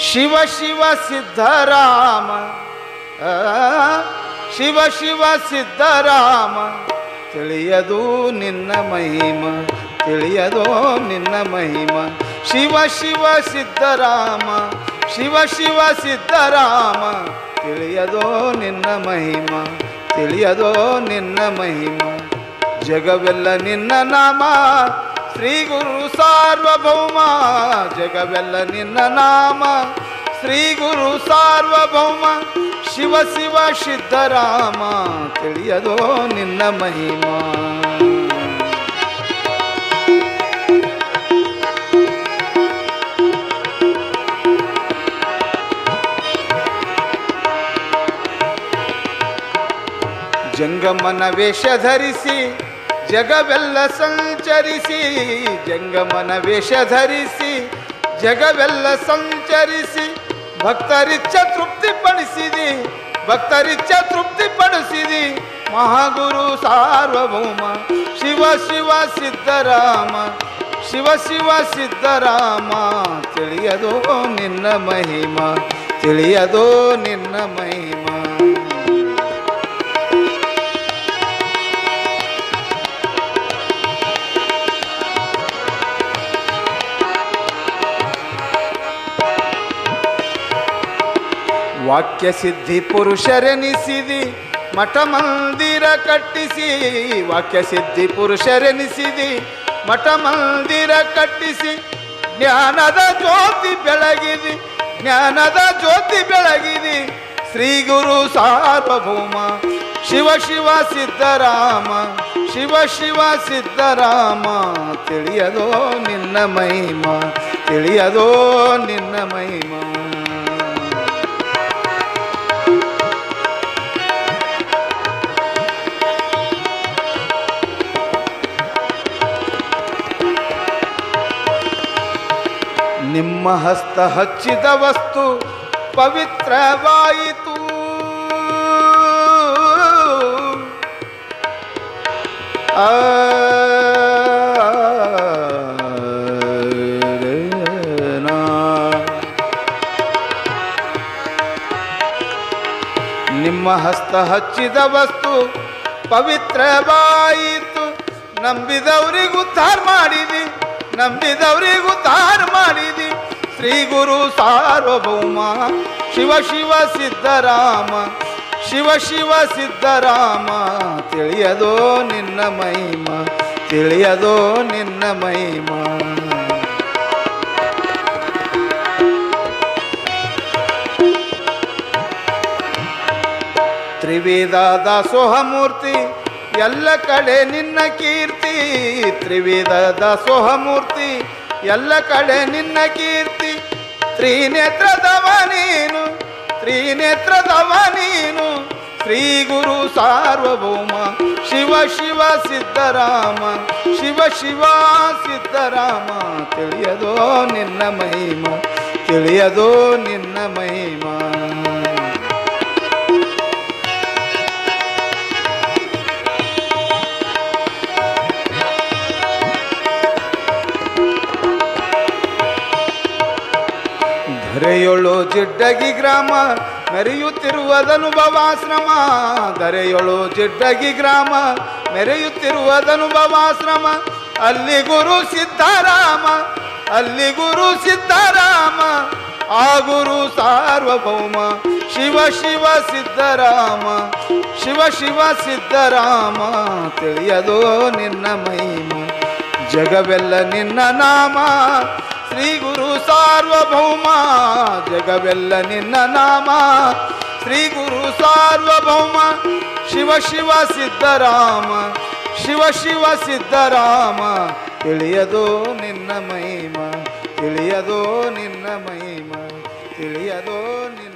ಶಿವ ಶಿವ ಸಿದ್ಧರಾಮ. ಶಿವ ಶಿವ ಸಿದ್ಧರಾಮ. ತಿಳಿಯದು ನಿನ್ನ ಮಹಿಮ, ತಿಳಿಯದೋ ನಿನ್ನ ಮಹಿಮ. ಶಿವ ಶಿವ ಸಿದ್ಧರಾಮ, ಶಿವ ಶಿವ ಸಿದ್ಧರಾಮ. ತಿಳಿಯದೋ ನಿನ್ನ ಮಹಿಮ, ತಿಳಿಯದೋ ನಿನ್ನ ಮಹಿಮ. ಜಗವೆಲ್ಲ ನಿನ್ನ ನಾಮ ಶ್ರೀ ಗುರು ಸಾರ್ವಭೌಮ, ಜಗವೆಲ್ಲ ನಿನ್ನ ನಾಮ. ಶ್ರೀ ಗುರು ಸಾರ್ವಭೌಮ, ಶಿವ ಶಿವ ಸಿದ್ಧರಾಮ ತಿಳಿಯದೋ ನಿನ್ನ ಮಹಿಮಾ. ಜಂಗಮನ ವೇಷ ಧರಿಸಿ ಜಗವೆಲ್ಲ ಸಂಚರಿಸಿ, ಜಂಗಮನ ವೇಷ ಧರಿಸಿ, ಜಗವೆಲ್ಲ ಸಂಚರಿಸಿ ಭಕ್ತರಿಚ್ಛ ತೃಪ್ತಿಪಡಿಸಿದಿ ಭಕ್ತರಿಚ್ಛ ತೃಪ್ತಿಪಡಿಸಿದಿ. ಮಹಾಗುರು ಸಾರ್ವಭೌಮ, ಶಿವ ಶಿವ ಸಿದ್ಧರಾಮ ಶಿವ ಶಿವ ಸಿದ್ಧರಾಮ ತಿಳಿಯದೋ ನಿನ್ನ ಮಹಿಮ, ತಿಳಿಯದೋ ನಿನ್ನ ಮಹಿಮಾ. ವಾಕ್ಯ ಸಿದ್ಧಿ ಪುರುಷರೆನಿಸಿದಿ, ಮಠ ಮಂದಿರ ಕಟ್ಟಿಸಿ. ವಾಕ್ಯ ಸಿದ್ಧಿ ಪುರುಷರೆನಿಸಿದಿ, ಮಠ ಮಂದಿರ ಕಟ್ಟಿಸಿ. ಜ್ಞಾನದ ಜ್ಯೋತಿ ಬೆಳಗಿದಿ, ಜ್ಞಾನದ ಜ್ಯೋತಿ ಬೆಳಗಿದಿ. ಶ್ರೀ ಗುರು ಸಾರ್ವಭೌಮ, ಶಿವ ಶಿವ ಸಿದ್ಧರಾಮ ಶಿವ ಶಿವ ಸಿದ್ಧರಾಮ ತಿಳಿಯದೋ ನಿನ್ನ ಮಹಿಮ, ತಿಳಿಯದೋ ನಿನ್ನ ಮಹಿಮ. ನಿಮ್ಮ ಹಸ್ತ ಹಚ್ಚಿದ ವಸ್ತು ಪವಿತ್ರವಾಯಿತು ನಿಮ್ಮ ಹಸ್ತ ಹಚ್ಚಿದ ವಸ್ತು ಪವಿತ್ರವಾಯಿತು ನಂಬಿದವರಿಗೂ ಉದ್ಧಾರ ಮಾಡಿದಿ ನಂಬಿದವರಿಗೂ ಮಾಡಿದಿ ಶ್ರೀ ಗುರು ಸಾರ್ವಭೌಮ, ಶಿವ ಶಿವ ಸಿದ್ಧರಾಮ ಶಿವ ಶಿವ ಸಿದ್ಧರಾಮ ತಿಳಿಯದೋ ನಿನ್ನ ಮಹಿಮ, ತಿಳಿಯದೋ ನಿನ್ನ ಮಹಿಮ. ತ್ರಿವಿಧ ದಾಸೋಹ ಮೂರ್ತಿ ಎಲ್ಲ ಕಡೆ ನಿನ್ನ ಕೀರ್ತಿ. ತ್ರಿವಿಧ ದಾಸೋಹ ಮೂರ್ತಿ ಎಲ್ಲ ಕಡೆ ನಿನ್ನ ಕೀರ್ತಿ. ತ್ರಿನೇತ್ರದವ ನೀನು ತ್ರಿನೇತ್ರದವ ನೀನು ಶ್ರೀ ಗುರು ಸಾರ್ವಭೌಮ, ಶಿವ ಶಿವ ಸಿದ್ಧರಾಮ ಶಿವ ಶಿವ ಸಿದ್ಧರಾಮ ತಿಳಿಯದೋ ನಿನ್ನ ಮಹಿಮ, ತಿಳಿಯದೋ ನಿನ್ನ ಮಹಿಮಾ. ಧರೆಯೊಳು ಜಿಡ್ಡಗಿ ಗ್ರಾಮ ಮೆರೆಯುತ್ತಿರುವುದನುಭವಾಶ್ರಮ ಧರೆಯೊಳು ಜಿಡ್ಡಗಿ ಗ್ರಾಮ ಮೆರೆಯುತ್ತಿರುವುದನುಭವಾಶ್ರಮ ಅಲ್ಲಿ ಗುರು ಸಿದ್ಧರಾಮ, ಅಲ್ಲಿ ಗುರು ಸಿದ್ಧರಾಮ. ಆ ಗುರು ಸಾರ್ವಭೌಮ, ಶಿವ ಶಿವ ಸಿದ್ಧರಾಮ. ಶಿವ ಶಿವ ಸಿದ್ಧರಾಮ, ತಿಳಿಯದೋ ನಿನ್ನ ಮಹಿಮ. ಜಗವೆಲ್ಲ ನಿನ್ನ ನಾಮ. ಶ್ರೀ ಗುರು ಸಾರ್ವಭೌಮ, ಜಗವೆಲ್ಲ ನಿನ್ನ ನಾಮ. ಶ್ರೀ ಗುರು ಸಾರ್ವಭೌಮ, ಶಿವ ಶಿವ ಸಿದ್ಧರಾಮ ಶಿವ ಶಿವ ಸಿದ್ಧರಾಮ ತಿಳಿಯದೋ ನಿನ್ನ ಮಹಿಮ, ತಿಳಿಯದೋ ನಿನ್ನ ಮಹಿಮ, ತಿಳಿಯದೋ ನಿನ್ನ